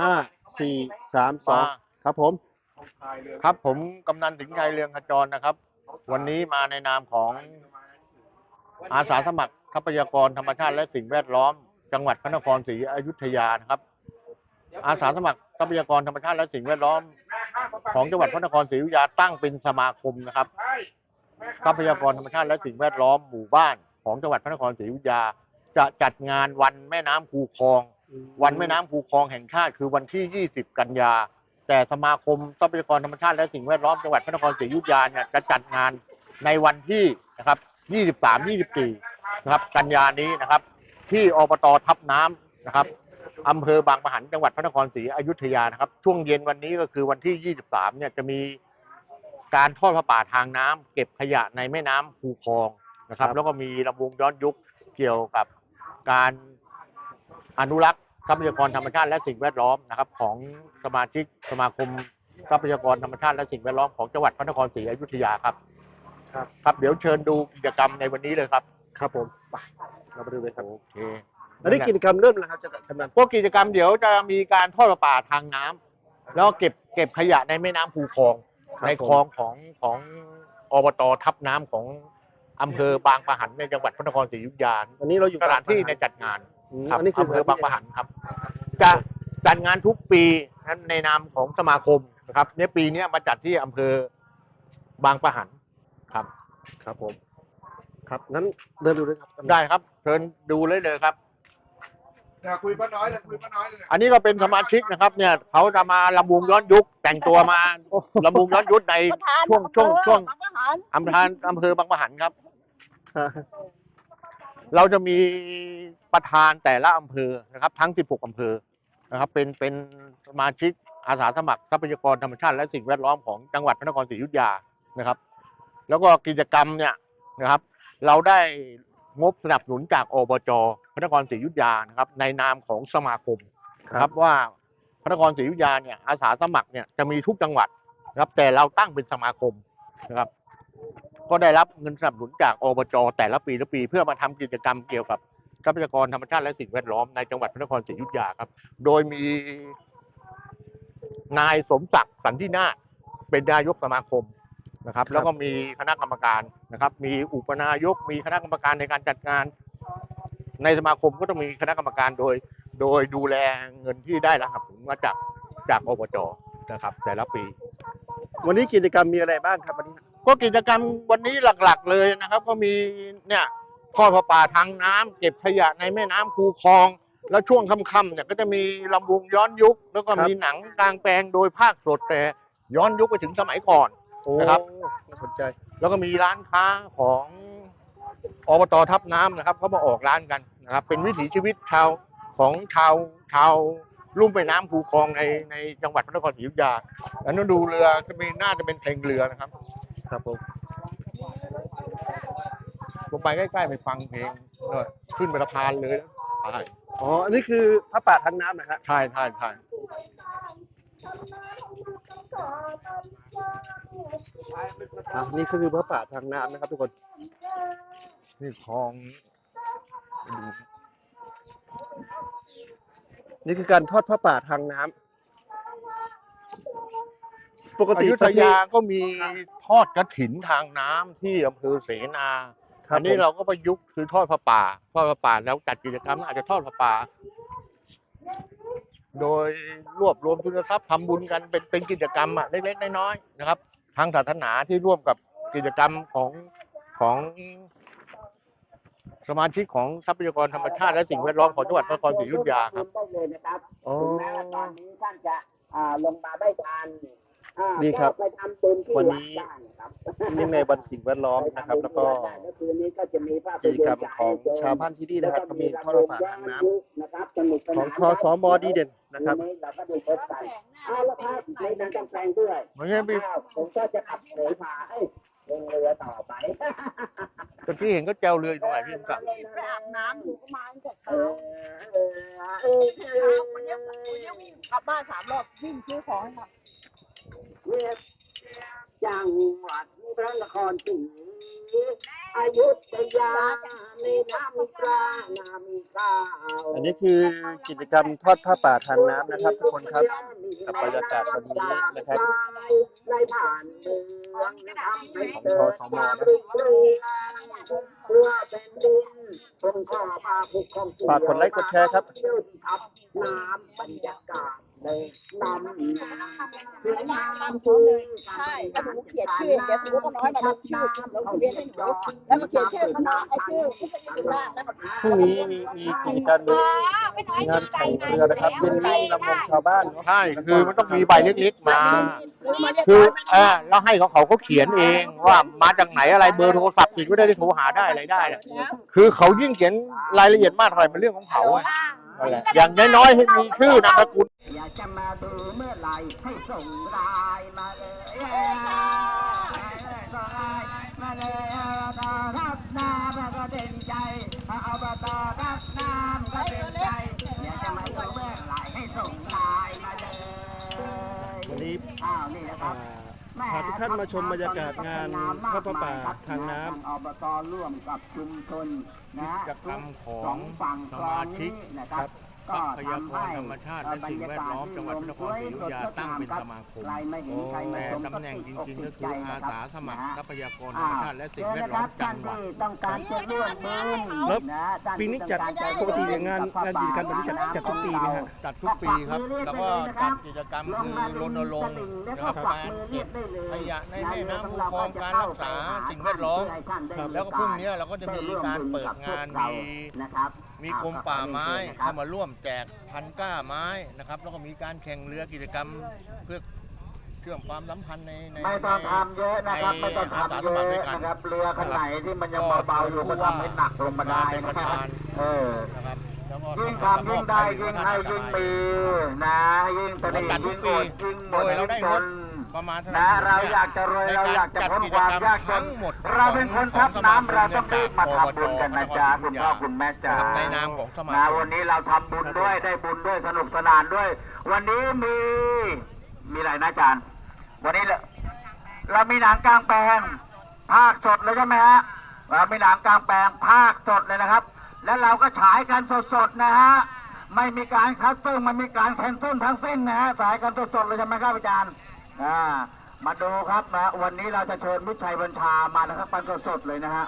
ห้าสี่สามสองมาครับผม ครับผมกำนันสิงห์ชัยเรืองขจรนะครับ วันนี้มาในนามของอาสาสมัครทรัพยากรธรรมชาติและสิ่งแวดล้อม จังหวัดพระนครศรีอยุธยานะครับ อาสาสมัครทรัพยากรธรรมชาติและสิ่งแวดล้อม ของจังหวัดพระนครศรีอยุธยาตั้งเป็นสมาคมนะครับ ทรัพยากรธรรมชาติและสิ่งแวดล้อมหมู่บ้าน ของจังหวัดพระนครศรีอยุธยาจะจัดงานวันแม่น้ำคูคลอง วันแม่น้ำคูคลองแห่งชาติคือวันที่ 20 กันยา แต่สมาคมทรัพยากรธรรมชาติและสิ่งแวดล้อมจังหวัดพระนครศรีอยุธยาเนี่ยจะจัดงานในวันที่นะครับ 23 24 นะครับ กันยานี้นะครับ ที่อบตทับน้ำนะครับอำเภอบางปะหันจังหวัดพระนครศรีอยุธยานะครับ ช่วงเย็นวันนี้ก็คือวันที่ 23 เนี่ยจะมีการทอดผ้าป่าทางน้ำเก็บขยะในแม่น้ำคูคลองนะครับรบแล้วก็มีลำวงย้อนยุคเกี่ยวกับการ อนุรักษ์ทรัพยากรธรรมชาติและสิ่งแวดล้อมนะครับ ของสมาชิกสมาคมทรัพยากรธรรมชาติและสิ่งแวดล้อมของจังหวัดพระนครศรีอยุธยาครับ ครับ ครับเดี๋ยวเชิญดูกิจกรรมในวันนี้เลยครับ ครับผมไปเราไปดูเลยครับโอเคอันนี้กิจกรรมเริ่มแล้วครับจะกำนันพวกกิจกรรมเดี๋ยวจะมีการทอดประป่าทางน้ำแล้วก็เก็บเก็บขยะในแม่น้ำคูคลองครับในคลองของของอบตทับน้ำของอำเภอบางปะหันในจังหวัดพระนครศรีอยุธยาอันนี้เราอยู่สถานที่ในจัดงานอืม ครับอันนี้คืออำเภอบางปะหันครับ จะจัดงานทุกปีนั้นในนามของสมาคมนะครับในปีเนี้ยมาจัดที่อำเภอบางปะหันครับ ครับผม ครับงั้นเดินดูเลยครับกำนันได้ครับเชิญดูเลยเลยครับอยากคุยป้าน้อยเลยคุยป้าน้อยเลยอันนี้ก็เป็นสมาชิกนะครับเนี่ยเขาจะมาลำวงย้อนยุคแต่งตัวมาโอ้โหลำวงย้อนยุคในประธานช่วงช่วงช่วงบางประหารอำเภออำเภอบางปะหันครับ เราจะมีประธานแต่ละอำเภอนะครับทั้ง 16 อำเภอนะครับเป็นเป็นสมาชิกอาสาสมัครทรัพยากรธรรมชาติและสิ่งแวดล้อมของจังหวัดพระนครศรีอยุธยานะครับ แล้วก็กิจกรรมเนี่ยนะครับเราได้งบสนับสนุนจากอบจพระนครศรีอยุธยานะครับในนามของสมาคมนะครับว่าพระนครศรีอยุธยาเนี่ยอาสาสมัครเนี่ยจะมีทุกจังหวัดนะครับแต่เราตั้งเป็นสมาคมนะครับ ก็ได้รับเงินสนับสนุนจากอบจแต่ละปีละปี เพื่อมาทำกิจกรรมเกี่ยวกับทรัพยากรธรรมชาติและสิ่งแวดล้อมในจังหวัดพระนครศรีอยุธยาครับ โดยมีนายสมศักดิ์สันตินาถเป็นนายกสมาคมนะครับ แล้วก็มีคณะกรรมการนะครับ มีอุปนายก มีคณะกรรมการในการจัดงาน ในสมาคมก็ต้องมีคณะกรรมการโดย โดยดูแลเงินที่ได้รับมาจากจากอบจนะครับ แต่ละปี วันนี้กิจกรรมมีอะไรบ้างครับวันนี้ ก็กิจกรรมวันนี้หลักๆ เลยนะครับ ก็มีเนี่ยทอดผ้าป่าทางน้ำเก็บขยะในแม่น้ำคูคลอง แล้วช่วงค่ำๆเนี่ยก็จะมีลำวงย้อนยุค แล้วก็มีหนังกลางแปลงโดยภาคสดแต่ย้อนยุคไปถึงสมัยก่อนโอ้นะครับน่าสนใจ แล้วก็มีร้านค้าของอบตทับน้ำนะครับเขามาออกร้านกันนะครับ เป็นวิถีชีวิตชาวของชาวชาวลุ่มแม่น้ำคูคลองในในจังหวัดพระนครศรีอยุธยาแล้วนั่นดูเรือจะมีน่าจะเป็นเพลงเรือนะครับ ครับผมผมไปใกล้ๆไปฟังเพลงเออขึ้นไปสะพานเลยใช่อ๋อ อันนี้คือพระป่าทางน้ำนะครับใช่ใช่ใช่อะนี่คือพระป่าทางน้ำนะครับทุกคน นี่คลองไปดูนี่คือการทอดพระป่าทางน้ำ ปกอติยุธยาก็มีทอดกระถินทางน้ำที่อำเภอเสนาครับอันนี้ผมเราก็ประยุกต์คือทอดผ้าป่าทอดผ้าป่าแล้วจัดกิจกรรมอาจจะทอดผ้าป่า โดยรวบรวมทุนทรัพย์ทำบุญกันเป็นเป็นกิจกรรมอะเล็กๆน้อยๆนะครับ ทางศาสนาที่ร่วมกับกิจกรรมของของสมาชิกของทรัพยากรธรรมชาติและสิ่งแวดล้อมของจังหวัดพระนครศรีอยุธยาครับได้เลยนะครับอ๋อถึงแม้ว่าตอนนี้ท่านจะอ่าลงมาได้ทันอ่านี่ ครับ ก็ไปทำบุญที่วันวันี้ดได้นะครับเนื่องในวันสิ่งแวดล้อมนะครับ แล้วก็แล้วคืนนี้ก็จะมีภาพกิจกรรมของชาวบ้านที่นี่นะครับก็มีทอดพระป่าทางน้ำนะครับสนุกสขนาอนงทสมดีเด่นนะครับ วันนี้เราก็ได้พบกันเอาละครับในทางกำแพงด้วยเหมือนกันพี่อ้าวผมก็จะขับเรือพาเอ้ยลงเรือต่อไปตะกี้เห็นก็แจวเรืออยู่ตรงไหนพี่สมศักดิ์ไปอาบน้ำหนูก็มาตั้งแต่เอเช้าอเออเออเช้าวันนี้วันนี้วิ่งกลับบ้านสามรอบวิ่งซื้อของให้ค่ะเรียก จังหวัดพระนครศรีอายุธยาในน้ำกลาน้ำข้าวอันนี้คือกิจกรรมทอดผ้าป่าทางน้ำนะครับ ทุกคนครับกับบรรยากาศวันนี้นะครับในผ่านเมืองของดทสมานะฝากกดไลค์กดแชร์ครับน้ำบรรยากาศ ในน้ำสวยงามคือใช่แล้วหนูเขียนชื่อเดี๋ยวสมมติว่าน้อยมาลงชื่อแลงทะเบียนให้หนูแล้วมาเขียนชื่อเขาน้อยไอ้ชื่อผู้เป็นสุราษฎร์แล้วก็พรุ่งนี้มีมีกิจกรรมงานแข่งเรือนะครับเย็นนี้ลำวงชาวบ้านใช่คือมันต้องมีใบเล็กๆมา คืออยไม่เออแล้วให้เขาเขาก็เขียนเองว่ามาจากไหนอะไรเบอร์โทรศัพท์ติดไว้ได้โทรหาได้อะไรได้ คือเขายิ่งเขียนรายละเอียดมากเท่าไหร่เป็นเรื่องของเขาอะ นั่นแหละอย่างน้อยๆให้มีชื่อนามสกุลอยากจะมาดูเมื่อไหร่ให้ส่งไลน์มาเลยมาเลยอบตรับน้ำก็เต็มใจอบตรับน้ำก็เต็มใจอยากจะมาดูเมื่อไหร่ให้ส่งไลน์มาเลยวันนี้อ้าวนี่นะคอ่ารับ พาทุกท่านมาชมบรรยากาศงานทอดผ้าป่าทางน้ำอบตร่วมกับชุมชนนะกิจกรรมของสองฝั่งสคลอมาชิกนะครับ ทรัพยากรธรรมชาติและสิ่งแวดล้อมจังหวัดพระนครศรีอยุธยาตั้งเป็นสมาคมใครไม่เห็นใครไม่แต่ตำแหน่งจริงๆก็คืออาสาสมัครทรัพยากรธรรมชาติและสิ่งแวดล้อมจังหวัดต้องการจะร่วมมือแล้วนะปีนี้จัดต้องาระปกติงานงานกิจกรรมแบบนี้จัดจัดทุกปีไหมฮะจัดทุกปีครับแล้วก็จัดกิจกรรมคือรณรงค์นะครับการเก็บขยะในแม่น้ำคูคลองการรักษาสิ่งแวดล้อมแล้วก็พรุ่งนี้เราก็จะมีการเปิดงานมีนะครับ มีกรมป่าไม้เข้ามาร่วมแจกพันก้าไม้นะครับ แล้วก็มีการแข่งเรือกิจกรรมเพื่อเชื่อมความสัมพันธ์ในในไม่ต้องทำเยอะนะครับไม่ต้องอาสาทำสเยมัครด้วยกันอะนะครับเรือคันไหนที่มันยังเบาๆอยู่ก็ทำให้หนักลงมาได้เป็นปนะระครับธานเออนะครับแล้วก็ยิ่งทำยิ่งได้ยิ่งให้ยิ่งมีนะยิ่งตนีจัดทุยิ่กงปีอดยิ่งหมโดดยเราได้จงนบ ประมาณเท่าไหนะร่เราอยากจะรวยเราอยากจะพ้นความยากจนทั้งหมดเราเป็นคนทับน้ำเราต้องรีบมาทำบุญกันนะจ๊ะคุณพ่อคุณแม่จ๋านะครับในนามของสมานะควัมนนี้เราทำบุญด้วยได้บุญด้วยสนุกสนานด้วย วันนี้มีมีอะไรนะอาจารย์วันนี้เราเรามีหนังกลางแปลงภาคสดเลยใช่ไหมฮะเรามีหนังกลางแปลงภาคสดเลยนะครับ แล้วเราก็ฉายกันสดๆนะฮะไม่มีการคัสเตอร์ไม่มีการแคนเซิลทั้งสิ้นนะฮะฉายกันสดๆเลยใช่ไหมครับอาจารย์ อ่ามาดูครับนะวันนี้เราจะเชิญมิตรชัยบัญชามานะครับปันสดๆเลยนะฮะ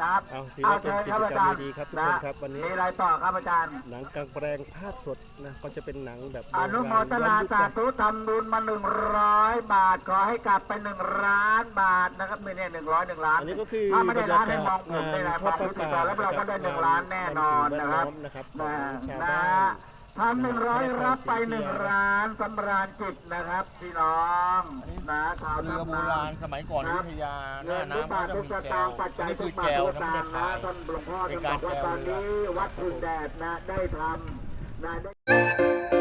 นะครับเอาถือว่าเป็นกิจกรรมดีๆครับทุกคนครับวันนี้มีอะไรต่อครับอาจารย์ หนังกลางแปลงภาคสดนะก็จะเป็นหนังแบบอนุโมทนาสาธุทำบุญมาหนึ่งร้อยบาทขอให้กลับไปหนึ่งล้านบาทนะครับไม่เนี่ยหนึ่งร้อยหนึ่งล้านอันนี้ก็คือถ้าไม่บรได้รยาล้านกาให้ศมองผมงาได้นนะทอดพาผ้าไปติดป่าต่อแล้วเราก็ได้หนึ่งล้านแน่นอนนะครับ นะครับขนะองชาวนะบ้าน ทำหนึ่งร้อยรับไปหนึ่งล้านสำราญจิตนะครับพี่น้องนะชาวเรือน้ำโบราณสมัยก่อนอยุธยาหน้าน้ำเขาจะมีแจวอันนี้คือแจวนะไม่ได้ขายท่านหลวงพ่อเป็นท่านการบอกว่าแจวตอนเรือนี้วัดพึ่งแดดนะได้ทำนะได้